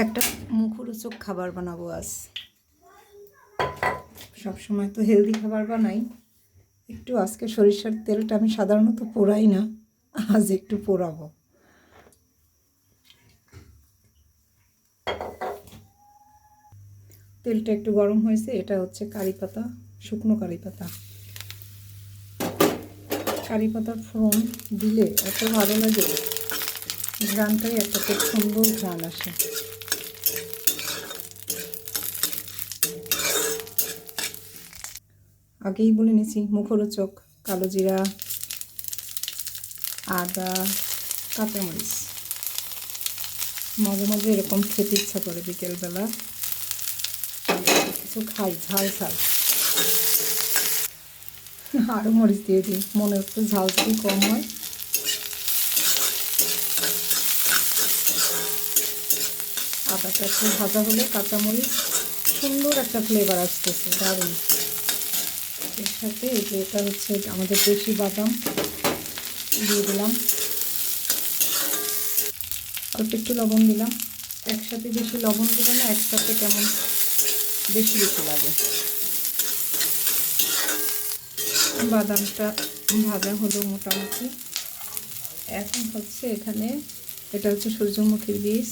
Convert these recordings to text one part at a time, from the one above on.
একটা মুখরোচক খাবার বানাবো আজ। সবসময় তো হেলদি খাবার বানাই। একটু আজকে সরিষার তেলটা আমি সাধারণত পোড়াই না, আজ একটু পোড়াবো। তেলটা একটু গরম হয়েছে, এটা হচ্ছে কারি পাতা, শুকনো কারি পাতা। কারি পাতার ফোড়ন দিলে এত ভালো লাগে ঘ্রানটাই একটা খুব সুন্দর ঘ্রাণ আসে। আগেই বলে নিছি, মুখরোচক, কালো জিরা, আদা, কাঁচামরিচ। মাঝে মাঝে এরকম খেতে ইচ্ছা করে বিকেলবেলা। কিছু খাই, ঝাল ঝাল। আরও মরিচ দিয়ে দিই, মনে হচ্ছে ঝাল যদি কম হয়। আদাটা একটু ভাজা হলে কাঁচামরিচ সুন্দর একটা ফ্লেভার আসতেছে, দারুণ। সাথে এই যে এটা হচ্ছে আমাদের দেশি বাদাম দিয়ে দিলাম। অল্প একটু লবণ দিলাম। একসাথে বেশি লবণ দিলে না একসাথে কেমন বেশি বেশি লাগে। বাদামটা ভাজা হলো মোটামুটি। এখন হচ্ছে এখানে এটা হচ্ছে সূর্যমুখীর বীজ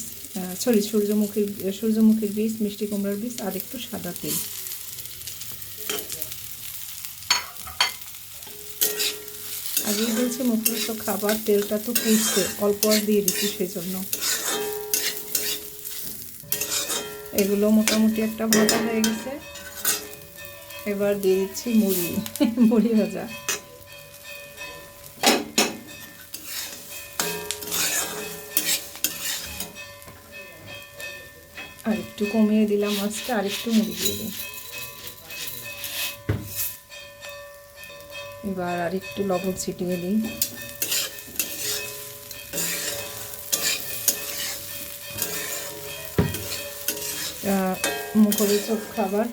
সরি সূর্যমুখীর সূর্যমুখীর বীজ, মিষ্টি কুমড়ার বীজ আর একটু সাদা তেল। আগেই বলছি মুখরোচ খাবার, তেলটা তো পুষছে অল্প দিয়ে দিচ্ছি সেই জন্য এগুলো মোটামুটি একটা ভাজা হয়ে গেছে। এবার দিয়ে দিচ্ছি মুড়ি মুড়ি ভাজা। আর একটু কমিয়ে দিলাম মাছটা আর একটু মুড়ি দিয়ে দিই। এবার আর একটু লবণ ছিটিয়ে দিই মুখরোচক খাবার।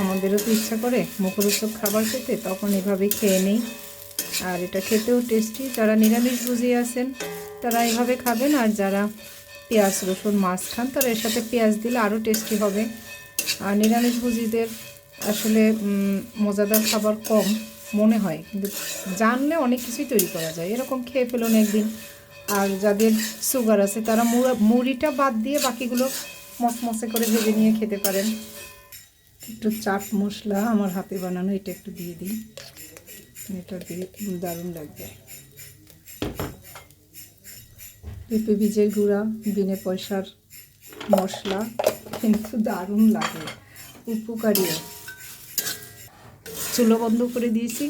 আমাদেরও তো ইচ্ছা করে মুখরোচক খাবার খেতে, তখন এভাবেই খেয়ে নিই। আর এটা খেতেও টেস্টি যারা নিরামিষ বুঝিয়ে আছেন, তারা এভাবে খাবেন। আর যারা পেঁয়াজ, রসুন, মাছ খান, তারা এর সাথে পেঁয়াজ দিলে আরও টেস্টি হবে। আর নিরামিষ ভুজিদের আসলে মজাদার খাবার কম মনে হয়। কিন্তু জানলে অনেক কিছুই তৈরি করা যায়। এরকম খেয়ে ফেলুন একদিন। আর যাদের সুগার আছে, তারা মুড়িটা বাদ দিয়ে বাকিগুলো মসমসে করে ভেজে নিয়ে খেতে পারেন। একটু চাট মশলা আমার হাতে বানানো, এটা একটু দিয়ে দিই। এটা দিয়ে দারুণ লাগবে। পেঁপে বীজের গুঁড়া, বিনে পয়সার মশলা, কিন্তু দারুণ লাগে। উপকারীও চুলো বন্ধ করে দিয়েছি।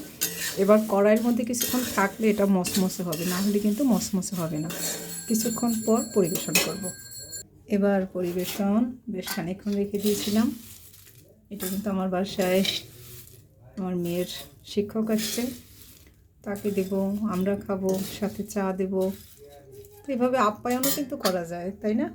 এবার কড়াইয়ের মধ্যে কিছুক্ষণ থাকলে এটা মসমসে হবে, না হলে কিন্তু মসমসে হবে না। কিছুক্ষণ পর পরিবেশন করব। এবার পরিবেশন বেশ খানিক্ষণ রেখে দিয়েছিলাম। এটা কিন্তু আমার বাসায় আমার মেয়ের শিক্ষক আসছে। তাকে দেব, আমরা খাব, সাথে চা দেব। এভাবে আপ্যায়নও কিন্তু করা যায়, তাই না?